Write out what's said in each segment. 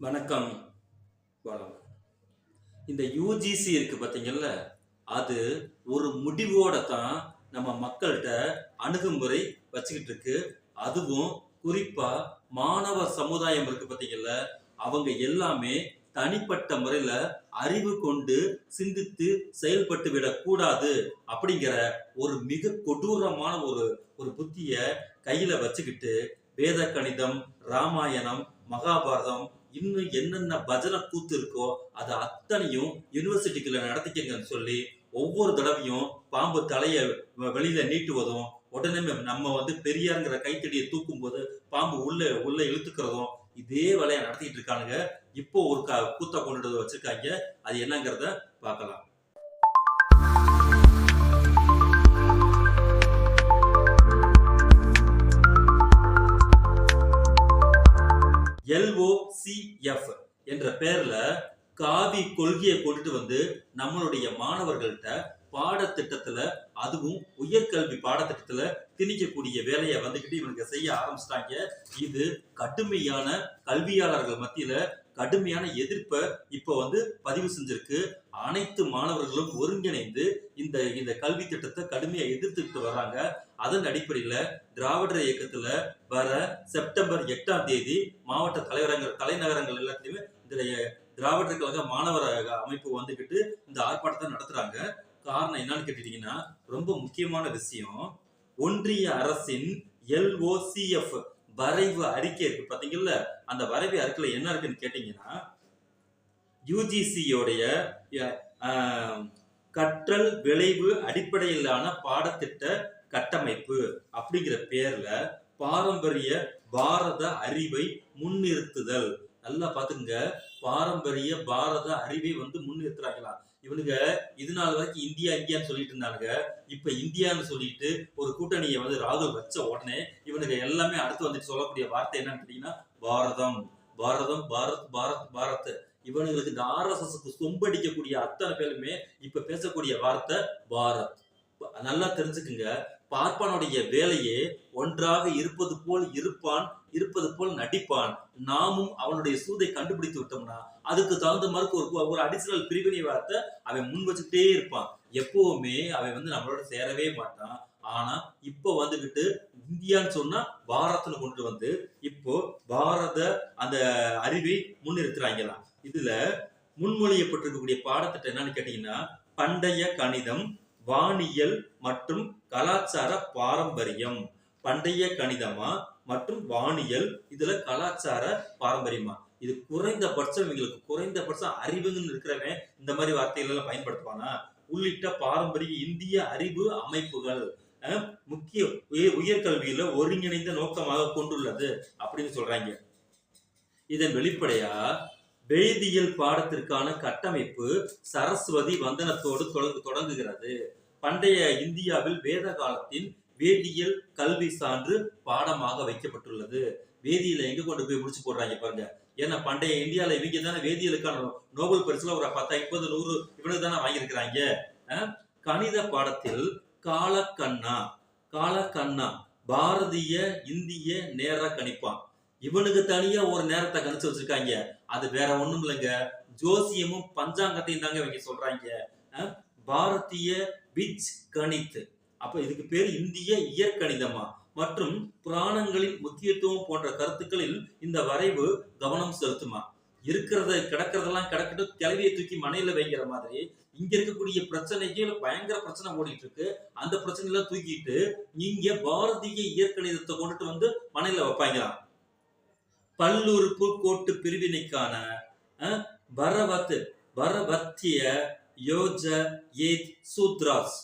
வணக்கம் வணக்கம். இந்த யூஜிசி இருக்கு பார்த்தீங்கல்ல அது ஒரு முடிவோட தான் நம்ம மக்கள்கிட்ட அணுகுமுறை வச்சுக்கிட்டு இருக்கு. அதுவும் குறிப்பா மாணவ சமுதாயம் இருக்கு பார்த்தீங்கல்ல அவங்க எல்லாமே தனிப்பட்ட முறையில அறிவு கொண்டு சிந்தித்து செயல்பட்டு விடக்கூடாது அப்படிங்கிற ஒரு மிக கொடூரமான ஒரு ஒரு புத்திய கையில வச்சுக்கிட்டு வேத கணிதம் ராமாயணம் மகாபாரதம் இன்னும் என்னென்ன பஜனை கூத்து இருக்கோ அது அத்தனையும் யூனிவர்சிட்டிக்குள்ள நடத்திக்கங்கன்னு சொல்லி ஒவ்வொரு தடவையும் பாம்பு தலையை வெளியில நீட்டுவதும் உடனே நம்ம வந்து பெரியாருங்கிற கைத்தடியை தூக்கும் போது பாம்பு உள்ள உள்ள இழுத்துக்கிறதும் இதே வேலையை நடத்திட்டு இருக்கானுங்க. இப்போ ஒரு க கூத்த கொண்டு வச்சிருக்காங்க. அது என்னங்கிறத பார்க்கலாம். எல்ஓசிஎஃப் என்ற பேர்ல காவி கொள்கையை கொண்டுட்டு வந்து நம்மளுடைய மாணவர்கள்ட்ட பாடத்திட்டத்துல அதுவும் உயர்கல்வி பாடத்திட்டத்துல திணிக்கக்கூடிய வேலையை வந்துகிட்டு இவனுக்கு செய்ய ஆரம்பிச்சிட்டாங்க. இது கடுமையான கல்வியாளர்கள் மத்தியில கடுமையான எதிர்ப்பை இப்போ வந்து பதிவு செஞ்சிருக்கு. அனைத்து மாணவர்களும் ஒருங்கிணைந்து இந்த இந்த கல்வி திட்டத்தை கடுமையா எதிர்த்துக்கிட்டு வர்றாங்க. அதன் அடிப்படையில திராவிடர் இயக்கத்துல வர செப்டம்பர் எட்டாம் தேதி மாவட்ட தலைவரங்கள் தலைநகரங்கள் எல்லாத்தையுமே இந்த திராவிடர் கழக மாணவர் அமைப்பு வந்துகிட்டு இந்த ஆர்ப்பாட்டத்தை நடத்துறாங்க. காரணம் என்னன்னு கேட்டீங்கன்னா ரொம்ப முக்கியமான விஷயம் ஒன்றிய அரசின் எல்ஓசிஎஃப் வரைவு அறிக்கை இருக்கு பாத்தீங்கல்ல? அந்த வரைவு அறிக்கையில என்ன இருக்குன்னு கேட்டீங்கன்னா யூஜிசியோடைய கற்றல் விளைவு அடிப்படையிலான பாடத்திட்ட கட்டமைப்பு அப்படிங்கிற பேர்ல பாரம்பரிய பாரத அறிவை முன்னிறுத்துதல். நல்லா பாத்துங்க பாரம்பரிய பாரத அறிவை வந்து முன்னிறுத்துறாங்களா? இவனுங்க இது நாள் வரைக்கும் இந்தியா இந்தியான்னு சொல்லிட்டு இருந்தானுங்க. இப்ப இந்தியான்னு சொல்லிட்டு ஒரு கூட்டணியை வந்து ராகுல் வச்ச உடனே இவனுக்கு எல்லாமே அடுத்து வந்துட்டு சொல்லக்கூடிய வார்த்தை என்னன்னு கேட்டீங்கன்னா பாரதம். பாரதம் பாரத் பாரத் பாரத். இவனுங்களுக்கு இந்த ஆர்எஸ்எஸ்க்கு சொம்படிக்கக்கூடிய அத்தனை பேருமே இப்ப பேசக்கூடிய வார்த்தை பாரத். நல்லா தெரிஞ்சுக்குங்க. பார்ப்பானுடைய வேலையே ஒன்றாக இருப்பது போல் இருப்பான் இருப்பது போல் நடிப்பான். நாமும் அவனுடைய சூதை கண்டுபிடித்து விட்டோம்னா அதுக்கு தகுந்த மாதிரி ஒரு ஒரு அடிஷனல் பிரிவினை வார்த்தை அவன் முன் வச்சுக்கிட்டே இருப்பான். எப்பவுமே அவன் வந்து நம்மளோட சேரவே மாட்டான். ஆனா இப்ப வந்துகிட்டு இந்தியான்னு சொன்னா பாரத்னு கொண்டு வந்து இப்போ பாரத அந்த அறிவை முன்னிறுத்துறாங்களாம். இதுல முன்மொழியப்பட்டிருக்கக்கூடிய பாடத்திட்டம் என்னன்னு கேட்டீங்கன்னா பண்டைய கணிதம் வானியல் மற்றும் கலாச்சார பாரம்பரியம். பண்டைய கணிதமா மற்றும் வானியல் இதுல கலாச்சார பாரம்பரியமா? இது குறைந்தபட்சம் இவங்களுக்கு குறைந்தபட்சம் அறிவுன்னு இருக்கிறவன் இந்த மாதிரி வார்த்தைகள் எல்லாம் பயன்படுத்துவானா? உள்ளிட்ட பாரம்பரிய இந்திய அறிவு அமைப்புகள். முக்கிய உயர்கல்வியில ஒருங்கிணைந்த நோக்கமாக கொண்டுள்ளது அப்படின்னு சொல்றாங்க. இதன் வெளிப்படையா வேதியியல் பாடத்திற்கான கட்டமைப்பு சரஸ்வதி வந்தனத்தோடு தொடங்கு தொடங்குகிறது. பண்டைய இந்தியாவில் வேத காலத்தின் வேதியியல் கல்வி சான்று பாடமாக வைக்கப்பட்டுள்ளது. வேதியில எங்க கொண்டு போய் முடிச்சு போடுறாங்க பாருங்க. ஏன்னா பண்டைய இந்தியால இவங்க தானே வேதியியலுக்கான நோபல் பரிசுல ஒரு பத்து ஐம்பது நூறு இவனுக்கு தானே வாங்கியிருக்கிறாங்க. கணித பாடத்தில் காலக்கண்ணா காலக்கண்ணா பாரதிய இந்திய நேர கணிப்பான். இவனுக்கு தனியா ஒரு நேரத்தை கணிச்சு வச்சிருக்காங்க. அது வேற ஒண்ணும் இல்லைங்க. ஜோசியமும் பஞ்சாங்கத்தையும் தாங்க இவங்க சொல்றாங்க. பாரதிய பிச் கணித் அப்ப இதுக்கு பேர் இந்திய இயற்கணிதமா? மற்றும் புராணங்களின் முக்கியத்துவம் போன்ற கருத்துக்களில் இந்த வரைவு கவனம் செலுத்துமா? இருக்கிறத கிடக்கிறதெல்லாம் கிடக்கட்டும் கிளவியை தூக்கி மனையில வைக்கிற மாதிரி இங்க இருக்கக்கூடிய பிரச்சனைகள் பயங்கர பிரச்சனை ஓடிட்டு இருக்கு அந்த பிரச்சனையெல்லாம் தூக்கிட்டு இங்க பாரதிய இயற்கணிதத்தை கொண்டுட்டு வந்து மனையில வைப்பாங்களாம். பல்லுறுப்பு கோட்டு பிரிவினைக்கான அஹ், வரவத் வரவத்திய யோஜ ஏத் சூத்ராஸ்.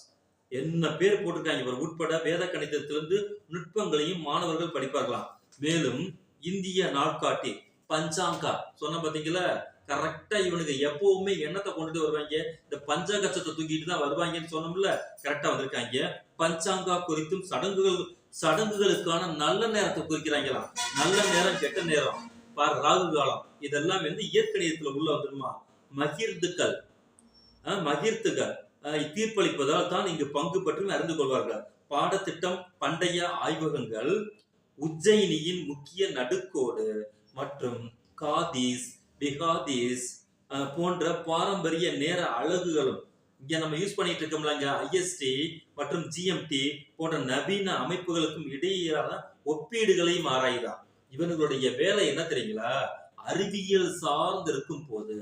என்ன பேர் போட்டிருக்காங்க இவர்? உட்பட வேத கணிதத்திலிருந்து நுட்பங்களையும் மாணவர்கள் படிப்பார்களாம். மேலும் இந்திய நாட்காட்டி பஞ்சாங்கா. சொன்ன பாத்தீங்களா? கரெக்டா இவனுக்கு எப்பவுமே எண்ணத்தை கொண்டுட்டு வருவாங்க. இந்த பஞ்சாங்கச்சத்தை தூக்கிட்டு தான் வருவாங்கன்னு சொன்னோம்ல கரெக்டா வந்திருக்காங்க. பஞ்சாங்கா குறித்தும் சடங்குகள் சடங்குகளுக்கான நல்ல நேரத்தை குறிக்கிறாங்களாம் நல்ல நேரம் கெட்ட நேரம். பார் ராகு காலம். இதெல்லாம் வந்து இயற்கணியத்துல உள்ள வந்துருமா? மகிர்ந்துக்கள். மகிர்த்துகள் தீர்ப்பளிப்பதால் தான் இங்கு பங்கு பற்றி அறிந்து கொள்வார்கள். பாடத்திட்டம் பண்டைய ஆய்வகங்கள் உஜ்ஜயினியின் முக்கிய நடுக்கோடு. மற்றும் காதீஸ் பிகாதீஸ் போன்ற பாரம்பரிய நேர அழகுகளும் இங்கே நம்ம யூஸ் பண்ணிட்டு இருக்கோம்லங்க ஐஎஸ்டி மற்றும் ஜிஎம்டி போன்ற நவீன அமைப்புகளுக்கும் இடையிலான ஒப்பீடுகளையும் ஆராய்தான் இவர்களுடைய வேலை என்ன தெரியுங்களா? அறிவியல் சார்ந்து இருக்கும் போது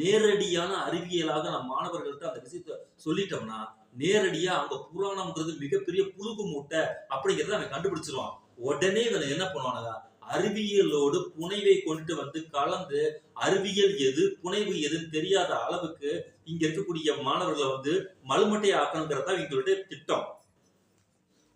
நேரடியான அறிவியலாக நம்ம மாணவர்கள்ட்ட அந்த விஷயத்த சொல்லிட்டோம்னா நேரடியா அங்க புராணம்ன்றது மிகப்பெரிய புழுகு மூட்டை அப்படிங்கறத அவன் கண்டுபிடிச்சிருவான். உடனே இவன் என்ன பண்ணுவானுங்க? அறிவியலோடு புனைவை கொண்டு வந்து கலந்து அறிவியல் எது புனைவு எதுன்னு தெரியாத அளவுக்கு இங்க இருக்கக்கூடிய மாணவர்களை வந்து மலுமட்டை ஆக்கணுங்கிறதா தான் எங்களுடைய திட்டம்.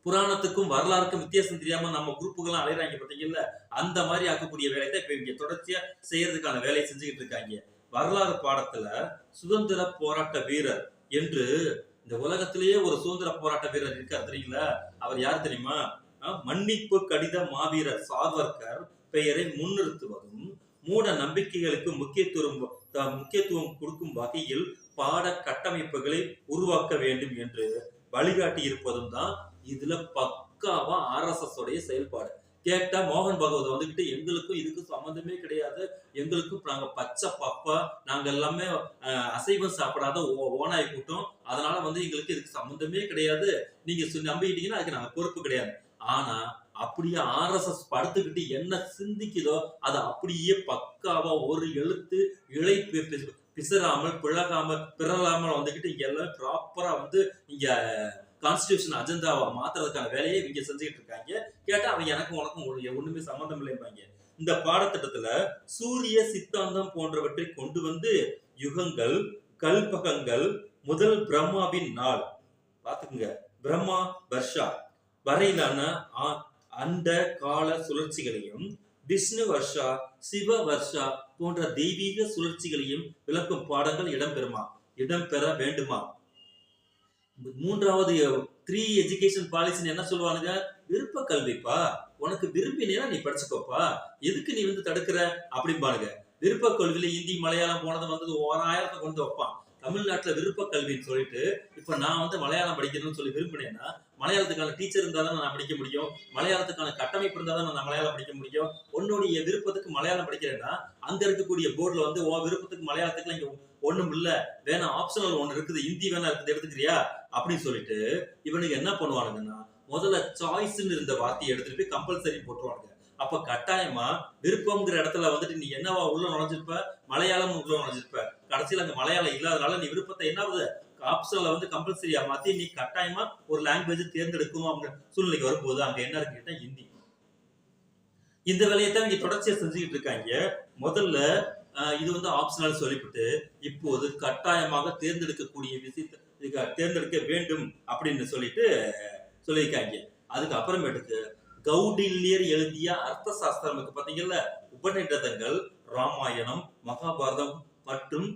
புராணத்துக்கும் வரலாறுக்கும் வித்தியாசம் தெரியாம நம்ம குரூப்புகள்லாம் அலையிறாங்க பார்த்தீங்கல்ல அந்த மாதிரி ஆக்கக்கூடிய வேலையை தான் இப்ப இங்க தொடர்ச்சியா செய்யறதுக்கான வேலையை செஞ்சுக்கிட்டு இருக்காங்க. வரலாறு பாடத்துல சுதந்திர போராட்ட வீரர் என்று இந்த உலகத்திலேயே ஒரு சுதந்திர போராட்ட வீரர் இருக்கார் தெரியுங்களா? அவர் யார் தெரியுமா? மன்னிப்பு கடித மாவீரர் சாவர்கர் பெயரை முன்னிறுத்துவதும் மூட நம்பிக்கைகளுக்கு முக்கியத்துவம் முக்கியத்துவம் கொடுக்கும் வகையில் பாட கட்டமைப்புகளை உருவாக்க வேண்டும் என்று வழிகாட்டி இருப்பதும் தான் இதுல பக்காவா ஆர்எஸ்எஸ் உடைய செயல்பாடு. கேட்டா மோகன் பகவத் வந்துகிட்டு எங்களுக்கும் இதுக்கும் சம்மந்தமே கிடையாது. எங்களுக்கும் நாங்க பச்சை பப்பா நாங்க எல்லாமே அசைவம் சாப்பிடாத ஓ- கூட்டம். அதனால வந்து எங்களுக்கு இதுக்கு சம்மந்தமே கிடையாது. நீங்க நம்பிக்கிட்டீங்கன்னா அதுக்கு நாங்க பொறுப்பு கிடையாது. ஆனா அப்படியே ஆர்எஸ்எஸ் படுத்துக்கிட்டு என்ன சிந்திக்குதோ அதை அப்படியே பக்காவா ஒரு எழுத்து இழை பி- பிசறாமல் பிழகாமல் பிறலாமல் வந்துகிட்டு எல்லாம் ப்ராப்பரா வந்து இங்க கான்ஸ்டியூஷன் அஜெண்டாவை மாத்துறதுக்கான வேலையை இவங்க செஞ்சுக்கிட்டு இருக்காங்க. கேட்டா அவங்க எனக்கும் உனக்கும் ஒண்ணுமே சம்மந்தம் இல்லைம்பாங்க. இந்த பாடத்திட்டத்துல சூரிய சித்தாந்தம் போன்றவற்றை கொண்டு வந்து யுகங்கள் கல்பகங்கள் முதல் பிரம்மாவின் நாள். பாத்துக்குங்க பிரம்மா வர்ஷா. வரையிலான அந்த அண்ட கால சுழற்சிகளையும் விஷ்ணு வர்ஷா சிவ வர்ஷா போன்ற தெய்வீக சுழற்சிகளையும் விளக்கும் பாடங்கள் இடம்பெறுமா? இடம்பெற வேண்டுமா? மூன்றாவது த்ரீ எஜுகேஷன் பாலிசின்னு என்ன சொல்லுவானுங்க? விருப்ப கல்விப்பா? உனக்கு விரும்பினேனா நீ படிச்சுக்கோப்பா. எதுக்கு நீ வந்து தடுக்கிற? அப்படிம்பானுங்க விருப்ப கல்வியில ஹிந்தி மலையாளம் போனது வந்தது ஓராயிரத்தை கொண்டு வைப்பான். தமிழ்நாட்டுல விருப்ப கல்வின்னு சொல்லிட்டு இப்ப நான் வந்து மலையாளம் படிக்கணும்னு சொல்லி விரும்பினேன்னா மலையாளத்துக்கான டீச்சர் இருந்தால் தான் நான் படிக்க முடியும். மலையாளத்துக்கான கட்டமைப்பு இருந்தால் தான் நான் மலையாளம் படிக்க முடியும். உன்னுடைய விருப்பத்துக்கு மலையாளம் படிக்கிறேன்னா அங்க இருக்கக்கூடிய போர்டுல வந்து உன் விருப்பத்துக்கு மலையாளத்துக்கு இங்க ஒன்றும் இல்லை. வேணா ஆப்ஷனல் ஒண்ணு இருக்குது. ஹிந்தி வேணா இருக்குது. எடுத்துக்கிறியா? அப்படின்னு சொல்லிட்டு இவனுக்கு என்ன பண்ணுவானுங்கன்னா முதல்ல சாய்ஸ்ன்னு இருந்த வார்த்தையை எடுத்துட்டு போய் கம்பல்சரி போட்டுருவானுங்க. அப்ப கட்டாயமா விருப்பம்ங்கிற இடத்துல வந்துட்டு நீ என்னவா உள்ள நுழைஞ்சிருப்ப? மலையாளம் உள்ள நுழைஞ்சிருப்ப? கடைசியில் அந்த மலையாளம் இல்லாதனால நீ விருப்பத்தை என்னாவது ஆப்ஷன்ல வந்து கம்பல்சரியா மாத்தி நீ கட்டாயமா ஒரு லாங்குவேஜ் தேர்ந்தெடுக்கணும் அப்படின்ற சூழ்நிலைக்கு வரும்போது அங்க என்ன இருக்கு கேட்டா ஹிந்தி. இந்த வேலையை தான் இங்க தொடர்ச்சியா செஞ்சுக்கிட்டு இருக்காங்க. முதல்ல இது வந்து ஆப்ஷனல் சொல்லிவிட்டு இப்போது கட்டாயமாக தேர்ந்தெடுக்கக்கூடிய விஷயத்தை தேர்ந்தெடுக்க வேண்டும் அப்படின்னு சொல்லிட்டு சொல்லியிருக்காங்க. அதுக்கு அப்புறமேட்டுக்கு கௌடில்யர் எழுதிய அர்த்த சாஸ்திரம் பார்த்தீங்கல்ல உபநிடதங்கள் ராமாயணம் மகாபாரதம் மற்றும்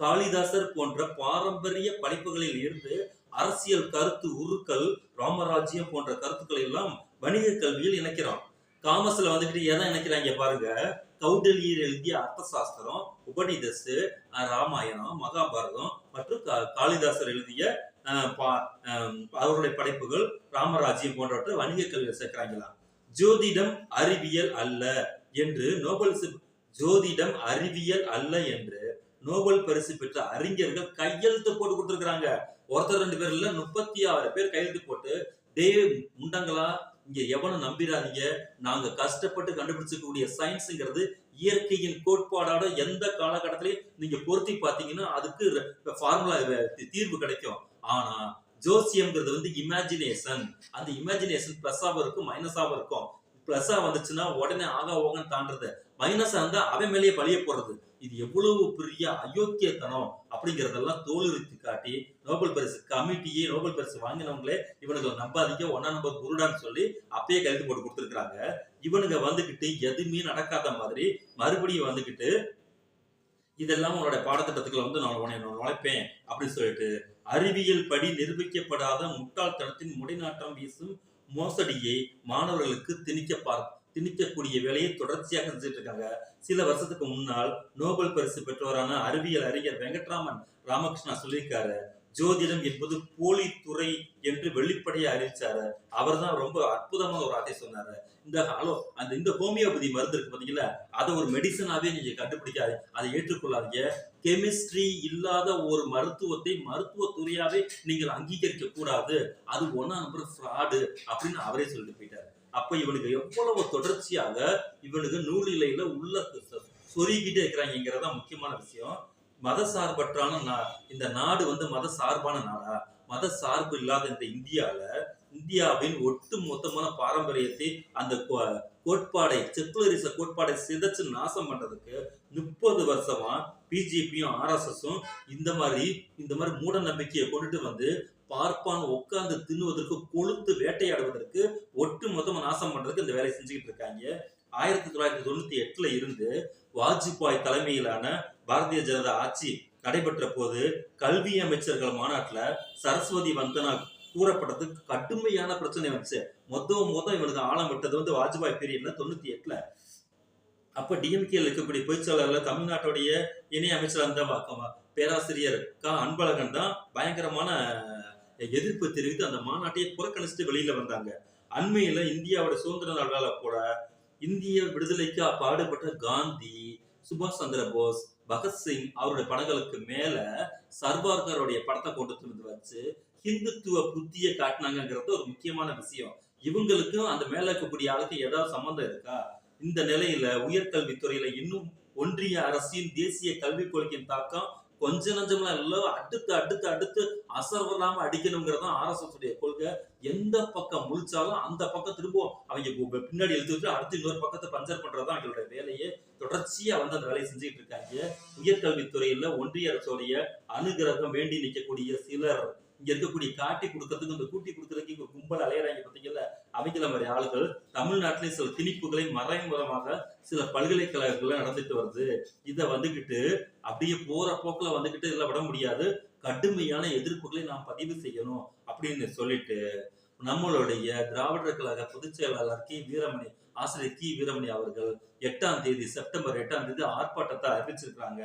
காளிதாசர் போன்ற பாரம்பரிய படைப்புகளில் இருந்து அரசியல் கருத்து உருக்கள் ராமராஜ்யம் போன்ற கருத்துக்களை எல்லாம் வணிக கல்வியில் இணைக்கிறான். காமர்ஸ்ல வந்துட்டு எதை இணைக்கிறாங்க பாருங்க? கௌடல்யர் எழுதிய அர்த்த சாஸ்திரம் ராமாயணம் மகாபாரதம் மற்றும் கா- காளிதாசர் எழுதிய பா- அவருடைய படைப்புகள் ராமராஜ்யம் போன்றவற்றை வணிக கல்வியில் சேர்க்கிறாங்களாம் ஜோதிடம் அறிவியல் அல்ல என்று நோபல் ஜோதிடம் அறிவியல் அல்ல என்று நோபல் பரிசு பெற்ற அறிஞர்கள் கையெழுத்து போட்டு கொடுத்துருக்காங்க ஒருத்தர் ரெண்டு பேர் இல்ல முப்பத்தி ஆறு பேர் கையெழுத்து போட்டு டே முண்டங்களா இங்க எவனும் நம்பிடாதீங்க நாங்க கஷ்டப்பட்டு கண்டுபிடிச்சிருக்கக்கூடிய சயின்ஸுங்கிறது இயற்கையின் கோட்பாடோட எந்த காலகட்டத்திலையும் நீங்க பொருத்தி பார்த்தீங்கன்னா அதுக்கு ஃபார்முலா தீர்வு கிடைக்கும். ஆனா ஜோசியம்ங்கிறது வந்து இமேஜினேஷன் அந்த இமேஜினேஷன் பிளஸ்ஸாவும் இருக்கும் மைனஸாவும் இருக்கும். பிளஸ்ஸா வந்துச்சுன்னா உடனே ஆகா ஓகன்னு தாண்டது மைனஸா இருந்தா அவன் மேலேயே பழிய போறது இது எவ்வளவு பெரிய அயோக்கியத்தனம் அப்படிங்கறதெல்லாம் தோலுரித்து காட்டி நோபல் பரிசு கமிட்டியே நோபல் பரிசு வாங்கினவங்களே இவனுங்களை நம்பாதீங்க ஒன்னா நம்ப குருடான்னு சொல்லி அப்பயே கைது போட்டு கொடுத்துருக்காங்க இவனுங்க வந்துகிட்டு எதுவுமே நடக்காத மாதிரி மறுபடியும் வந்துகிட்டு இதெல்லாம் உன்னோட பாடத்திட்டத்துக்குள்ள வந்து நான் உன்னை நுழைப்பேன் அப்படின்னு சொல்லிட்டு அறிவியல் படி நிரூபிக்கப்படாத முட்டாள்தனத்தின் முடிநாட்டம் வீசும் மோசடியை மாணவர்களுக்கு திணிக்க பார்க்கும். திணிக்கக்கூடிய வேலையை தொடர்ச்சியாக செஞ்சுட்டு இருக்காங்க சில வருஷத்துக்கு முன்னால் நோபல் பரிசு பெற்றவரான அறிவியல் அறிஞர் வெங்கட்ராமன் ராமகிருஷ்ணா சொல்லியிருக்காரு. ஜோதிடம் என்பது போலி துறை என்று வெளிப்படையா அறிவிச்சாரு. அவர் தான் ரொம்ப அற்புதமான ஒரு வார்த்தை சொன்னாரு. இந்த ஹலோ அந்த இந்த ஹோமியோபதி மருந்து இருக்கு பாத்தீங்களா? அதை ஒரு மெடிசனாவே நீங்க கண்டுபிடிக்காது அதை ஏற்றுக்கொள்ளாதீங்க. கெமிஸ்ட்ரி இல்லாத ஒரு மருத்துவத்தை மருத்துவ துறையாவே நீங்கள் அங்கீகரிக்க கூடாது அது ஒன்னா நம்பர் ஃப்ராடு அப்படின்னு அவரே சொல்லிட்டு போயிட்டாரு. அப்ப இவனுக்கு எவ்வளவு தொடர்ச்சியாக இவனுக்கு நூலிலையில உள்ள சொருகிட்டே சொருகிக்கிட்டே இருக்கிறாங்கிறதா முக்கியமான விஷயம். மத சார்பற்றான நா- இந்த நாடு வந்து மத சார்பான நாடா? மத சார்பு இல்லாத இந்த இந்தியால இந்தியாவின் ஒட்டு மொத்தமான பாரம்பரியத்தை அந்த கோ- கோட்பாடை செக்குலரிச கோட்பாடை சிதைச்சு நாசம் பண்றதுக்கு முப்பது வருஷமா பிஜேபியும் ஆர்எஸ்எஸும் இந்த மாதிரி இந்த மாதிரி மூட நம்பிக்கையை கொண்டுட்டு வந்து பார்ப்பான் உட்கார்ந்து தின்னுவதற்கு கொழுத்து வேட்டையாடுவதற்கு ஒட்டு மொத்தமா நாசம் பண்றதுக்கு இந்த வேலையை செஞ்சுக்கிட்டு இருக்காங்க. ஆயிரத்தி தொள்ளாயிரத்தி தொண்ணூத்தி எட்டுல இருந்து வாஜ்பாய் தலைமையிலான பாரதிய ஜனதா ஆட்சி நடைபெற்ற போது கல்வி அமைச்சர்கள் மாநாட்டுல சரஸ்வதி வந்தனா கூறப்பட்டது கடுமையான பிரச்சனை வந்துச்சு. மொத்தம் மொத்தம் இவனுக்கு ஆழம் விட்டது வந்து வாஜ்பாய் பீரியட்ல தொண்ணூத்தி எட்டுல. அப்ப டிஎம்கேல இருக்கக்கூடிய பொதுச்செயலாளர் தமிழ்நாட்டுடைய இணை அமைச்சர் அந்த பேராசிரியர் க. அன்பழகன் தான் பயங்கரமான எதிர்ப்பு தெரிவித்து அந்த மாநாட்டையே புறக்கணிச்சுட்டு வெளியில வந்தாங்க. அண்மையில இந்தியாவோட சுதந்திர நாளால கூட இந்திய விடுதலைக்கு பாடுபட்ட காந்தி சுபாஷ் சந்திர போஸ் பகத்சிங் அவருடைய படங்களுக்கு மேல சர்வார்கருடைய படத்தை கொண்டு வந்து வச்சு ஹிந்துத்துவ புத்திய காட்டினாங்கிறது ஒரு முக்கியமான விஷயம். இவங்களுக்கும் அந்த மேல இருக்கக்கூடிய ஆளுக்கு ஏதாவது சம்மந்தம் இருக்கா? இந்த நிலையில உயர்கல்வித்துறையில இன்னும் ஒன்றிய அரசின் தேசிய கல்விக் கொள்கையின் தாக்கம் கொஞ்ச நஞ்சம்லாம் எல்லாம் அடுத்து அடுத்து அடுத்து அசர்வலாம அடிக்கணுங்கிறது தான் ஆர்எஸ்எஸ் உடைய கொள்கை. எந்த பக்கம் முழிச்சாலும் அந்த பக்கம் திரும்பவும் அவங்க பின்னாடி எழுத்து அடுத்து இன்னொரு பக்கத்தை பஞ்சர் பண்றதுதான் அவங்களுடைய வேலையே. தொடர்ச்சியா வந்து அந்த வேலையை செஞ்சுட்டு இருக்காங்க. உயர்கல்வித்துறையில ஒன்றிய அரசுடைய அனுகிரகம் வேண்டி நிற்கக்கூடிய சிலர். இங்க இருக்கக்கூடிய காட்டி கொடுக்கறதுக்கு இந்த கூட்டி கொடுக்கறதுக்கு இங்க கும்பல் அலையிறாங்க பார்த்தீங்களா அவங்கள மாதிரி ஆளுகள் தமிழ்நாட்டிலே சில திணிப்புகளை மறைமுகமாக சில பல்கலைக்கழகங்கள்ல நடந்துட்டு வருது. இத வந்துகிட்டு அப்படியே போற போக்குல வந்துகிட்டு இதுல விட முடியாது. கடுமையான எதிர்ப்புகளை நாம் பதிவு செய்யணும் அப்படின்னு சொல்லிட்டு நம்மளுடைய திராவிடர் கழக பொதுச் செயலாளர் கி. வீரமணி ஆசிரியர் கி. வீரமணி அவர்கள் எட்டாம் தேதி செப்டம்பர் எட்டாம் தேதி ஆர்ப்பாட்டத்தை அறிவிச்சிருக்கிறாங்க.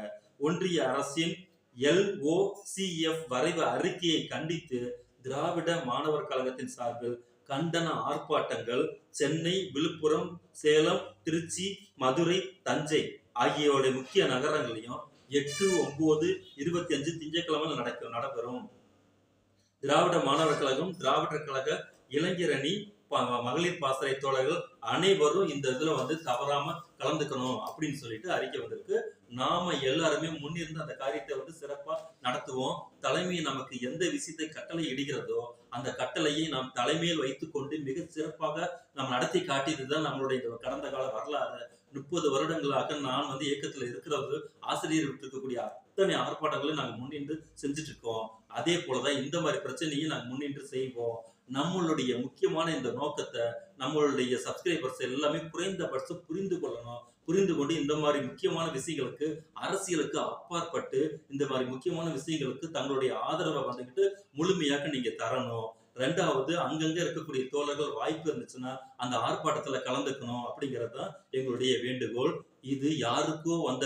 ஒன்றிய அரசின் எல்ஓசிஎஃப் வரைவு அறிக்கையை கண்டித்து திராவிட மாணவர் கழகத்தின் சார்பில் கண்டன ஆர்ப்பாட்டங்கள் சென்னை விழுப்புரம் சேலம் திருச்சி மதுரை தஞ்சை ஆகியோடைய முக்கிய நகரங்களையும் எட்டு ஒன்பது இருபத்தி அஞ்சு திங்கட்கிழமை நடக்கும் நடைபெறும். திராவிட மாணவர் கழகம் திராவிடர் கழக இளைஞர் அணி மகளிர் பாசறை தோழர்கள் அனைவரும் இந்த இதுல வந்து தவறாம கலந்துக்கணும் அப்படின்னு சொல்லிட்டு அறிக்கை வந்திருக்கு. நாம எல்லாருமே முன்னிருந்து அந்த காரியத்தை வந்து சிறப்பா நடத்துவோம். தலைமை நமக்கு எந்த விஷயத்தை கட்டளை இடுகிறதோ அந்த கட்டளையை நாம் தலைமையில் வைத்துக்கொண்டு மிக சிறப்பாக நாம் நடத்தி காட்டியதுதான் நம்மளுடைய இந்த கடந்த கால வரலாறு. முப்பது வருடங்களாக நான் வந்து இயக்கத்துல இருக்கிறது ஆசிரியர் இருக்கக்கூடிய அத்தனை ஆர்ப்பாட்டங்களையும் நாங்கள் முன்னின்று செஞ்சுட்டு இருக்கோம். அதே போலதான் இந்த மாதிரி பிரச்சனையும் நாங்கள் முன்னின்று செய்வோம். நம்மளுடைய முக்கியமான இந்த நோக்கத்தை நம்மளுடைய சப்ஸ்கிரைபர்ஸ் எல்லாமே குறைந்தபட்சம் புரிந்து கொள்ளணும். புரிந்து கொண்டு இந்த மாதிரி முக்கியமான விஷயங்களுக்கு அரசியலுக்கு அப்பாற்பட்டு இந்த மாதிரி முக்கியமான விஷயங்களுக்கு தங்களுடைய ஆதரவை வந்துக்கிட்டு முழுமையாக நீங்க தரணும். ரெண்டாவது அங்கங்க இருக்கக்கூடிய தோழர்கள் வாய்ப்பு இருந்துச்சுன்னா அந்த ஆர்ப்பாட்டத்துல கலந்துக்கணும் அப்படிங்கிறது தான் எங்களுடைய வேண்டுகோள். இது யாருக்கோ வந்த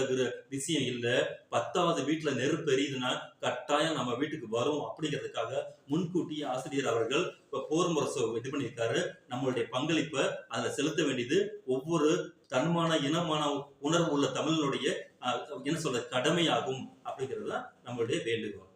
விஷயம் இல்லை. பத்தாவது வீட்டுல நெருப்பு எரியுதுன்னா கட்டாயம் நம்ம வீட்டுக்கு வரும் அப்படிங்கிறதுக்காக முன்கூட்டியே ஆசிரியர் அவர்கள் இப்ப போர் முரசு இது பண்ணியிருக்காரு. நம்மளுடைய பங்களிப்பை அதுல செலுத்த வேண்டியது ஒவ்வொரு தன்மான இனமான உணர்வு உள்ள தமிழனுடைய என்ன சொல்ற கடமையாகும் அப்படிங்கிறது தான் நம்மளுடைய வேண்டுகோள்.